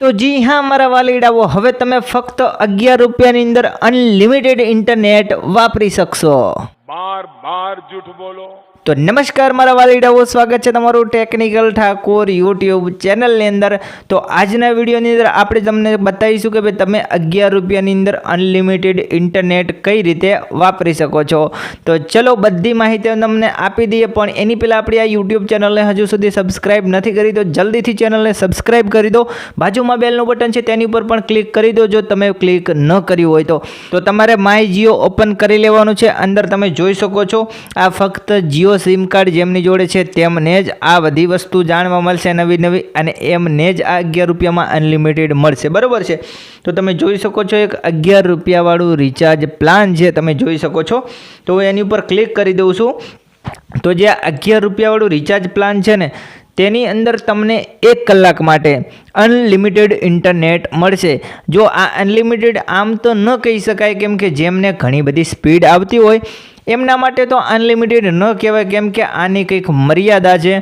તો જી હા, મારા વાલીડાઓ, હવે તમે ફક્ત અગિયાર રૂપિયાની અંદર અનલિમિટેડ ઇન્ટરનેટ વાપરી શકશો. બાર બાર જૂઠ બોલો. તો નમસ્કાર, મારા વાલીડાઓ, સ્વાગત છે તમારું ટેકનિકલ ઠાકોર યુટ્યુબ ચેનલની અંદર. તો આજના વિડીયોની અંદર આપણે તમને બતાવીશું કે ભાઈ તમે અગિયાર રૂપિયાની અંદર અનલિમિટેડ ઇન્ટરનેટ કઈ રીતે વાપરી શકો છો. તો ચલો બધી માહિતી તમને આપી દઈએ, પણ એની પહેલાં આપણી આ યુટ્યુબ ચેનલને હજુ સુધી સબસ્ક્રાઇબ નથી કરી, તો જલ્દીથી ચેનલને સબસ્ક્રાઇબ કરી દો. બાજુમાં બેલનું બટન છે, તેની ઉપર પણ ક્લિક કરી દો, જો તમે ક્લિક ન કર્યું હોય તો. તો તમારે માય જીઓ ઓપન કરી લેવાનું છે, અંદર તમે જોઈ શકો છો. આ ફક્ત જીઓ સિમ કાર્ડ જેમની જોડે છે તેમને જ આ બધી વસ્તુ જાણવા મળશે નવી નવી અને એમને જ આ અગિયાર રૂપિયામાં અનલિમિટેડ મળશે. બરાબર છે? તો તમે જોઈ શકો છો એક અગિયાર રૂપિયાવાળું રિચાર્જ પ્લાન છે તમે જોઈ શકો છો, તો હું એની ઉપર ક્લિક કરી દઉં છું. તો જે અગિયાર રૂપિયાવાળું રિચાર્જ પ્લાન છે ને, તેની અંદર તમને એક કલાક માટે અનલિમિટેડ ઇન્ટરનેટ મળશે. જો આ અનલિમિટેડ આમ તો ન કહી શકાય કેમ કે જેમને ઘણી બધી સ્પીડ આવતી હોય એમના માટે તો અનલિમિટેડ ન કહેવાય, કેમ કે આની કંઈક મર્યાદા છે.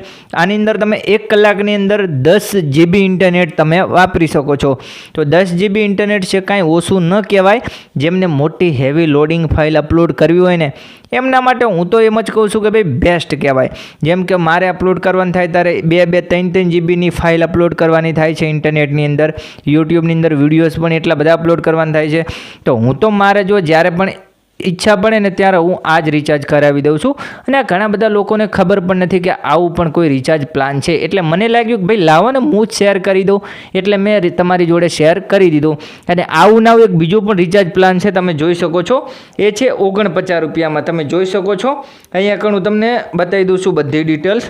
આની અંદર તમે એક કલાકની અંદર દસ જીબી ઇન્ટરનેટ તમે વાપરી શકો છો. તો દસ જીબી ઇન્ટરનેટ છે કાંઈ ઓછું ન કહેવાય. જેમને મોટી હેવી લોડિંગ ફાઇલ અપલોડ કરવી હોય ને, એમના માટે હું તો એમ જ કહું છું કે ભાઈ બેસ્ટ કહેવાય. જેમ કે મારે અપલોડ કરવાનું થાય ત્યારે બે બે ત્રણ ત્રણ જીબીની ફાઇલ અપલોડ કરવાની થાય છે ઇન્ટરનેટની અંદર. યુટ્યુબની અંદર વિડીયોઝ પણ એટલા બધા અપલોડ કરવાના થાય છે. તો હું તો મારે જો જ્યારે પણ ઈચ્છા પડે ને ત્યારે હું આ જ રિચાર્જ કરાવી દઉં છું. અને આ ઘણા બધા લોકોને ખબર પણ નથી કે આવું પણ કોઈ રિચાર્જ પ્લાન છે. એટલે મને લાગ્યું કે ભાઈ લાવો ને હું જ શેર કરી દઉં. એટલે મેં તમારી જોડે શેર કરી દીધો. અને આવું ના આવું એક બીજું પણ રિચાર્જ પ્લાન છે તમે જોઈ શકો છો. એ છે ઓગણપચાસ રૂપિયામાં તમે જોઈ શકો છો. અહીંયા આગળ હું તમને બતાવી દઉં છું બધી ડિટેલ્સ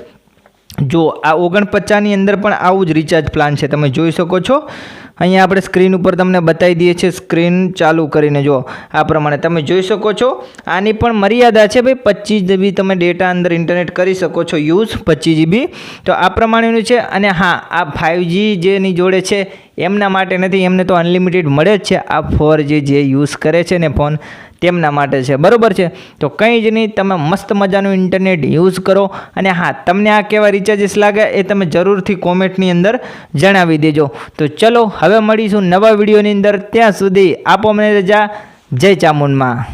જો આ ઓગણપચાસની અંદર પણ આવું જ રિચાર્જ પ્લાન છે. તમે જોઈ શકો છો. અહીંયા આપણે સ્ક્રીન ઉપર તમને બતાવી દઈએ છીએ સ્ક્રીન ચાલુ કરીને જો આ પ્રમાણે તમે જોઈ શકો છો. આની પણ મર્યાદા છે ભાઈ પચીસ જીબી તમે ડેટા અંદર ઇન્ટરનેટ કરી શકો છો યુઝ પચીસ જીબી તો આ પ્રમાણેનું છે અને હા, આ ફાઇવજી જેની જોડે છે એમના માટે નથી, એમને તો અનલિમિટેડ મળે જ છે. આ ફોર જે યુઝ કરે છે ને ફોન તેમના માટે છે. બરાબર છે? તો કંઈ જ નહીં, તમે મસ્ત મજાનું ઇન્ટરનેટ યુઝ કરો. અને હા, તમને આ કેવા રિચાર્જીસ લાગે એ તમે જરૂરથી કોમેન્ટની અંદર જણાવી દેજો. તો ચલો, હવે મળીશું નવા વિડીયોની અંદર. ત્યાં સુધી આપો મને રજા. જય ચામુંડમાં.